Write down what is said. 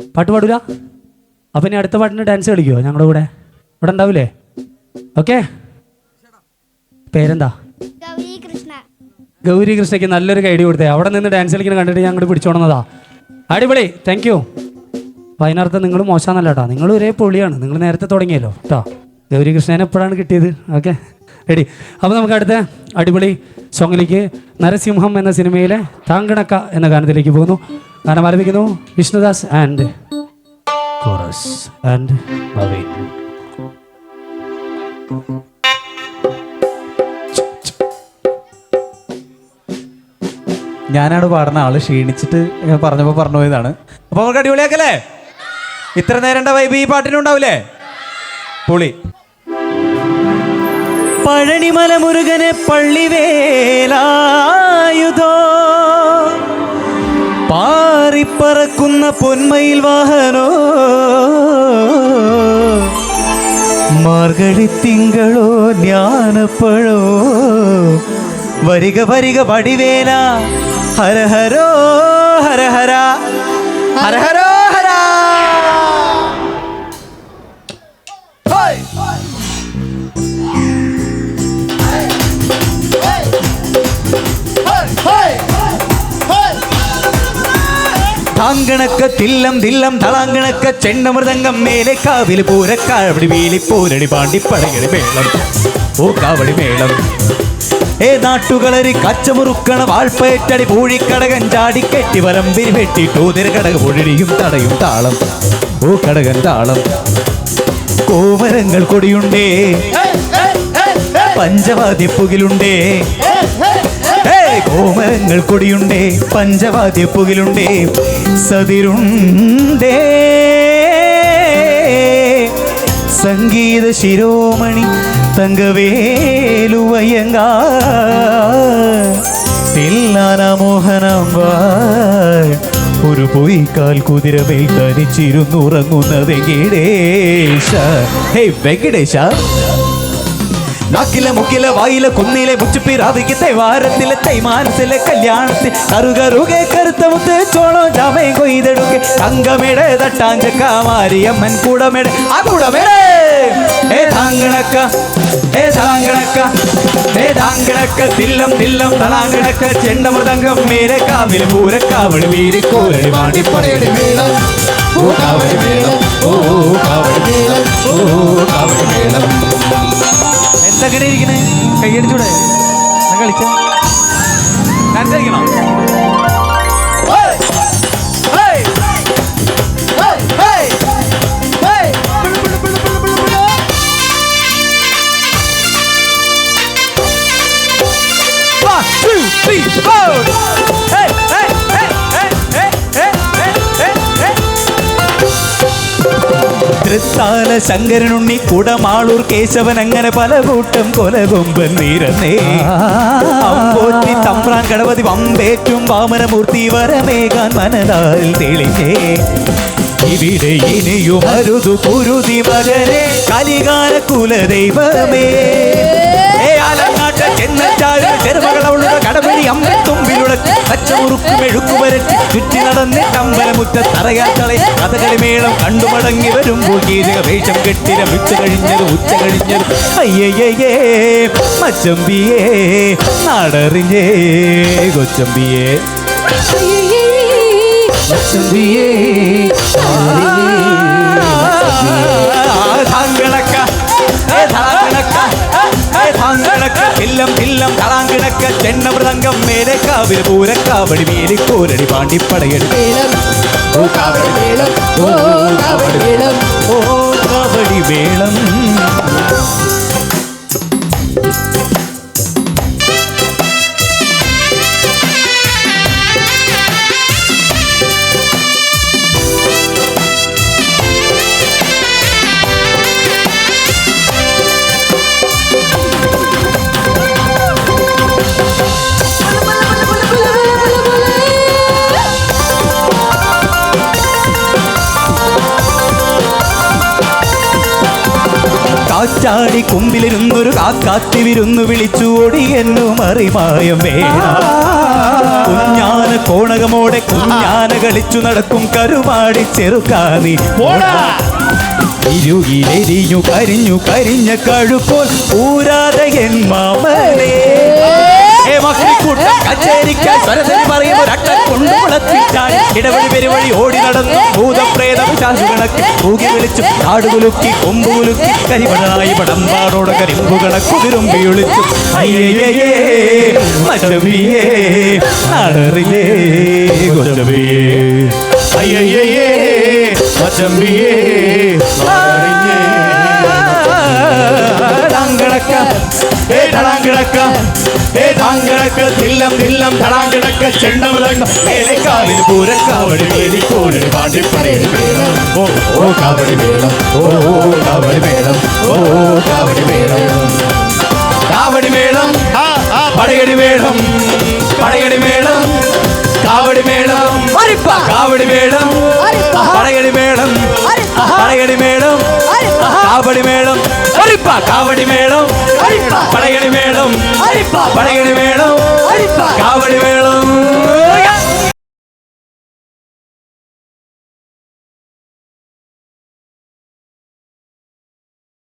പാട്ട് പാടൂല? അപ്പം ഇനി അടുത്ത പാട്ടിന് ഡാൻസ് കളിക്കുമോ ഞങ്ങളുടെ കൂടെ? ഇവിടെ ഉണ്ടാവില്ലേ ഓക്കെ പേരെന്താ? ഗൗരി കൃഷ്ണ ഗൗരി കൃഷ്ണയ്ക്ക് നല്ലൊരു കൈഡി കൊടുത്തേ. അവിടെ നിന്ന് ഡാൻസ് കളിക്കുന്ന കണ്ടിട്ട് ഞാൻ അങ്ങോട്ട് പിടിച്ചോണതാ അടിപൊളി. താങ്ക് യു അതിനർത്ഥം നിങ്ങൾ മോശമെന്നല്ല കേട്ടോ. നിങ്ങൾ ഒരേ പൊളിയാണ്. നിങ്ങൾ നേരത്തെ തുടങ്ങിയല്ലോ കേട്ടോ. ഗൗരി കൃഷ്ണനെ എപ്പോഴാണ് കിട്ടിയത്? ഓക്കെ റെഡി അപ്പോൾ നമുക്ക് അടുത്ത അടിപൊളി സോങ്ങിലേക്ക് നരസിംഹം എന്ന സിനിമയിലെ താങ്കണക്ക എന്ന ഗാനത്തിലേക്ക് പോകുന്നു. ഗാനം ആരംഭിക്കുന്നു Vishnudas and chorus and Bhaveen ഞാനാണ് പാടുന്ന ആൾ ക്ഷീണിച്ചിട്ട് ഞാൻ പറഞ്ഞപ്പോ പറഞ്ഞു പോയതാണ്. അപ്പൊ നമുക്ക് അടിപൊളിയാക്കല്ലേ? ഇത്ര നേരം വൈബ് ഈ പാട്ടിനുണ്ടാവില്ലേ പുളി. പഴനിമല മുരുകനെ പള്ളിവേലായുധോ. പാറിപ്പറക്കുന്ന പൊന്മയിൽ വാഹനോ? മാർഗഴി തിങ്കളോ ജ്ഞാനപ്പഴോ? വരിക വരിക വടിവേല. ഹരഹരോ ഹരഹര. ഹരഹരോ. താങ്കണക്ക തില്ലം തില്ലം തളാങ്കണക്ക ചെണ്ടമൃതംഗം മേലെ കാവിൽ പൂരക്കാവടി വീലി പൂരടി പാണ്ടി പടകടി മേളം. ഓ കാവടി മേളം. ഏ നാട്ടുകളരി കച്ചമുറുക്കണ വാൾപ്പയറ്റടി പൂഴിക്കടകൻ ചാടി കെട്ടി വലമ്പിരി വെട്ടി ടൂതിര കടക പൊഴിടിയും തടയും താളം. ഓ കടകൻ താളം. കോമരങ്ങൾ കൊടിയുണ്ടേ. പഞ്ചവാദ്യ പുകിലുണ്ടേ. ഏയ് കോമരങ്ങൾ കൊടിയുണ്ടേ പഞ്ചവാദ്യ പുകിലുണ്ടേ സതിരുണ്ടേ. സംഗീത ശിരോമണി തങ്കവേലുവയങ്ക തില്ലാനമോഹനമ്പാൾ ഒരു പൊയ്ക്കാൽ കുതിരമേൽ തനിച്ചിരുന്നുറങ്ങുന്നത് വെങ്കടേശ. ഹേ വെങ്കടേശ. നാക്കിലെ മുക്കിലെ വായിലെ കുന്നിലെ മുച്ചുപ്പിറാവിക്കത്തെ വാരത്തിലെ തൈമാനത്തിലെ കല്യാണത്തിൽ കറുകറുകെ കറുത്ത മുത്ത് ചോളം ചമയം കൊയ്തെടുക്കെ. തങ്കമിട തട്ടാഞ്ചക്കാമാരിയമ്മൻ കൂടമിട. ആ കൂടമിട! ഏ താങ്കണക്ക ഏ താങ്കണക്ക ഏ താങ്കണക്ക തില്ലം തില്ലം തളാങ്കണക്ക ചെണ്ടമൃതംഗം മേരെ കാവിൽ പൂരക്കാവളി വീരിക്കോരടി മാടിപ്പടയടി മേളം ഓ കാവടി മേളം. ഓ കാവടി മേളം ഓ കാവടി മേളം എന്തൊക്കെ ഇരിക്കണേ കൈയടിച്ചൂടെ? കളിച്ച ഡാൻസ് കളിക്കണോ One, two, three, four. Hey, Thrithala Sankaranunni Kudamaloor Kesavan അങ്ങനെ പല കൂട്ടം കൊലകൊമ്പൻ നീരന്നേ. അമ്പോറ്റി തമ്പ്രാൻ ഗണപതി വമ്പേറ്റും വാമനമൂർത്തി വരമേകാൻ മനതാൽ തെളിഞ്ഞേ. ഇവിടെ ഇനിയും അരുതു കുരുതി മകനെ കലികാല കുലദൈവമേ. അലങ്ങാട്ട ചെന്നച്ചാഴ് ചെറുമകളവളുടെ കടമഴി അമ്പത്തുമ്പിലുള്ള പച്ചമുറുക്കും എഴുക്കുവരട്ടി ചുറ്റി നടന്നിട്ട് അമ്പലമുറ്റ തറയാത്തളെ കഥകളി മേളം കണ്ടുമടങ്ങി വരുമ്പോൾ ഗീതക വേഷം കെട്ടിര ഉച്ച കഴിഞ്ഞത് ഉച്ച കഴിഞ്ഞത് അയ്യയ്യേ മച്ചമ്പിയേ നാടറിഞ്ഞേ കൊച്ചമ്പിയേ മച്ചമ്പിയേ താങ്കളക്ക താങ്കളക്ക தலாங்கிടക്ക എല്ലാം എല്ലാം തലാങ്കിടക്ക ചെന്ന മൃദംഗം മേലെ കാവിൽ പൂരക്കാവടി മേലെ കോരടി പാണ്ടി പടയെടുക്കും ഓ കാവടി വേളം ഓ കാവടി വേളം ഓ കാവടി വേളം കാച്ചാടി കുമ്പിലിരുന്നൊരു കാക്കാത്തി വിരുന്നു വിളിച്ചു എന്നു മറിമായം വേണ. കുഞ്ഞാന കോണകമോടെ കുഞ്ഞാന കളിച്ചു നടക്കും കരുമാടി ചെറുക്കാനി ഇരുകിലെരിഞ്ഞു കരിഞ്ഞു കരിഞ്ഞ കഴുപ്പോൾ ഊരാതെ എൻ മാമനെ. മക്കളിക്കൂട്ടം കച്ചേരിക്കാൻ സ്വരത്തിൽ പറയുന്ന ഒരട്ടൻ കൊണ്ടുമുളത്തിട്ടാൻ ഇടവഴി പെരുവഴി ഓടി നടന്നു ഭൂതപ്രേതം ശാശുകണക്ക് തൂകി വിളിച്ചു കാടുകുലുക്കി കൊമ്പുകുലുക്കി കരിമണായി പടമ്പാടോടെ കരിമ്പു കണക്കുതിരുമ്പി ഒളിച്ചു അയ്യയ്യേ മച്ചമ്പിയേ നാടറിയേ കൊച്ചമ്പിയേ അയ്യയ്യേ മച്ചമ്പിയേ ടാങ്കിടക്ക ഏ തടാങ്കിടക്ക ഏ താങ്കിടക്ക തില്ലം തില്ലം തടാങ്കിടക്ക ചെണ്ടമുലക്ക മേലക്കാവിൽ പൂരക്കാവടി വേലിക്കോടി പാണ്ടിപ്പടി വേണം ഓ ഓ കാവടി വേണം ഓ ഓ കാവടി വേണം ഓ ഓ കാവടി വേണം കാവടി വേണം പടയടി വേണം പടയടി വേണം കാവടി വേണം കാവടി വേണം പടയടി വേണം പടയടി വേണം കാവടി മേളം അരിപ്പ കാവടി മേളം പടയണി മേളം പടയണി മേളം കാവടി മേളം